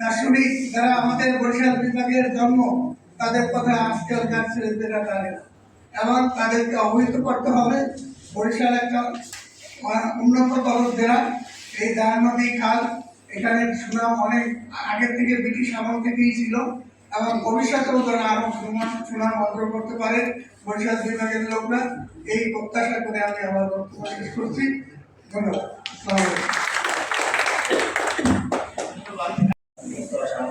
দার্শনিক যারা আমাদের বরিশাল বিভাগের জন্ম তাদের কথা আজকাল তার ছেলেমেয়েরা জানে না। এবং তাদেরকে অবহিত করতে হবে বরিশাল একটা আহ, উন্নত দরদ জেলা। এই দার নদী খাল এখানে সুনাম অনেক আগের থেকে ব্রিটিশ আমল থেকেই ছিল এবং ভবিষ্যতেও যারা আরও সুনাম সুনাম অর্জন করতে পারে বরিশাল বিভাগের লোকরা। এই প্রত্যাশা করে আমি আমার বক্তব্য শেষ করছি। ধন্যবাদ।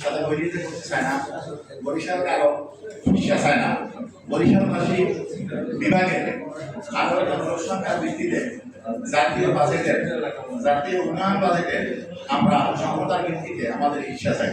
সাথে বৈরিতে করতে চায় না বরিশাল কারও চিকিৎসা চায় না বরিশালবাসী বিভাগের আরও জনসংখ্যার ভিত্তিতে জাতীয় বাজেটের, জাতীয় উন্নয়ন বাজেটে আমরা সমতার ভিত্তিতে আমাদের ইচ্ছা চাই।